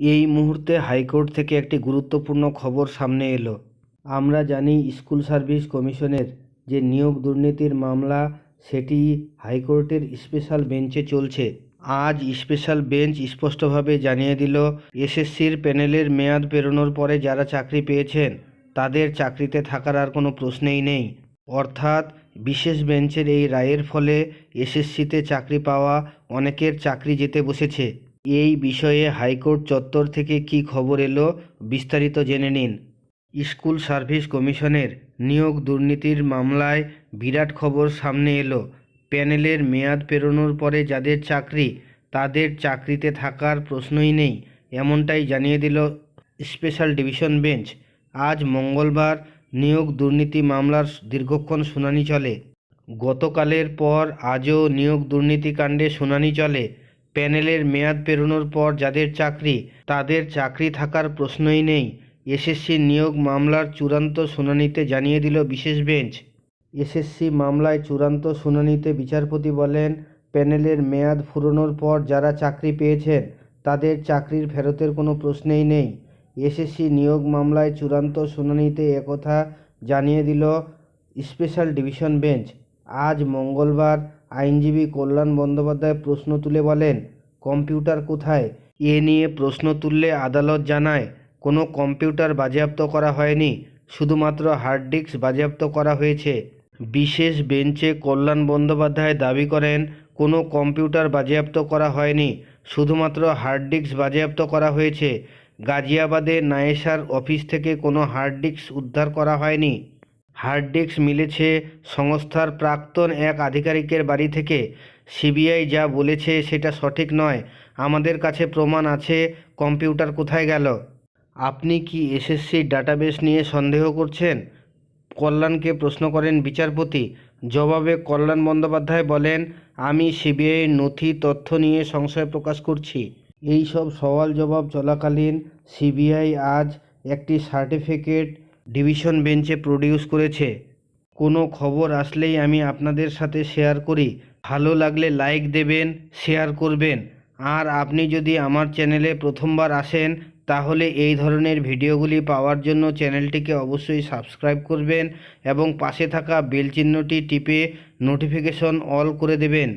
এই মুহূর্তে হাইকোর্ট থেকে একটি গুরুত্বপূর্ণ খবর সামনে এলো। আমরা জানি স্কুল সার্ভিস কমিশনের যে নিয়োগ দুর্নীতির মামলা, সেটি হাইকোর্টের স্পেশাল বেঞ্চে চলছে। আজ স্পেশাল বেঞ্চ স্পষ্টভাবে জানিয়ে দিল, এসএসসির প্যানেলের মেয়াদ পেরোনোর পরে যারা চাকরি পেয়েছেন, তাদের চাকরিতে থাকার আর কোনো প্রশ্নেই নেই। অর্থাৎ, বিশেষ বেঞ্চের এই রায়ের ফলে এসএসসিতে চাকরি পাওয়া অনেকের চাকরি যেতে বসেছে। এই বিষয়ে হাইকোর্ট চত্বর থেকে কী খবর এলো বিস্তারিত জেনে নিন। স্কুল সার্ভিস কমিশনের নিয়োগ দুর্নীতির মামলায় বিরাট খবর সামনে এলো। প্যানেলের মেয়াদ পেরোনোর পরে যাদের চাকরি, তাদের চাকরিতে থাকার প্রশ্নই নেই, এমনটাই জানিয়ে দিল স্পেশাল ডিভিশন বেঞ্চ। আজ মঙ্গলবার নিয়োগ দুর্নীতি মামলার দীর্ঘক্ষণ শুনানি চলে। গতকালের পর আজও নিয়োগ দুর্নীতিকাণ্ডে শুনানি চলে। প্যানেলের মেয়াদ পেরোনোর পর যাদের চাকরি, তাদের চাকরি থাকার প্রশ্নই নেই। এসএসসি নিয়োগ মামলার চূড়ান্ত শুনানিতে জানিয়ে দিল বিশেষ বেঞ্চ। এসএসসি মামলায় চূড়ান্ত শুনানিতে বিচারপতি বলেন, প্যানেলের মেয়াদ ফুরোনোর পর যারা চাকরি পেয়েছেন, তাদের চাকরির ফেরতের কোনো প্রশ্নেই নেই। এসএসসি নিয়োগ মামলায় চূড়ান্ত শুনানিতে একথা জানিয়ে দিল স্পেশাল ডিভিশন বেঞ্চ। আজ মঙ্গলবার আইনজীবী কল্যাণ বন্দ্যোপাধ্যায় প্রশ্ন তুলে বলেন, কম্পিউটার কোথায়? এ নিয়ে প্রশ্ন তুললে আদালত জানায়, কোনো কম্পিউটার বাজেয়াপ্ত করা হয়নি, শুধুমাত্র হার্ড ডিস্ক বাজেয়াপ্ত করা হয়েছে। বিশেষ বেঞ্চে কল্যাণ বন্দ্যোপাধ্যায় দাবি করেন, কোনো কম্পিউটার বাজেয়াপ্ত করা হয়নি, শুধুমাত্র হার্ড ডিস্ক বাজেয়াপ্ত করা হয়েছে। গাজিয়াবাদে নায়েসার অফিস থেকে কোনো হার্ড ডিস্ক উদ্ধার করা হয়নি। হার্ড ডিস্ক মিলেছে সংস্থার প্রাক্তন এক আধিকারিকের বাড়ি থেকে। সিবিআই যা বলেছে সেটা সঠিক নয়। আমাদের কাছে প্রমাণ আছে, কম্পিউটার কোথায় গেল? আপনি কি এসএসসির ডাটাবেস নিয়ে সন্দেহ করছেন? কল্যাণকে প্রশ্ন করেন বিচারপতি। জবাবে কল্যাণ বন্দ্যোপাধ্যায় বলেন, আমি সিবিআইয়ের নথি, তথ্য নিয়ে সংশয় প্রকাশ করছি। এই সব সওয়াল জবাব চলাকালীন সিবিআই আজ একটি সার্টিফিকেট ডিভিশন বেঞ্চে প্রডিউস করেছে। কোনো খবর আসলেই আমি আপনাদের সাথে শেয়ার করি। ভালো লাগলে লাইক দেবেন, শেয়ার করবেন। আর আপনি যদি আমার চ্যানেলে প্রথমবার আসেন, তাহলে এই ধরনের ভিডিওগুলি পাওয়ার জন্য চ্যানেলটিকে অবশ্যই সাবস্ক্রাইব করবেন এবং পাশে থাকা বেল চিহ্নটি টিপে নোটিফিকেশন অল করে দেবেন।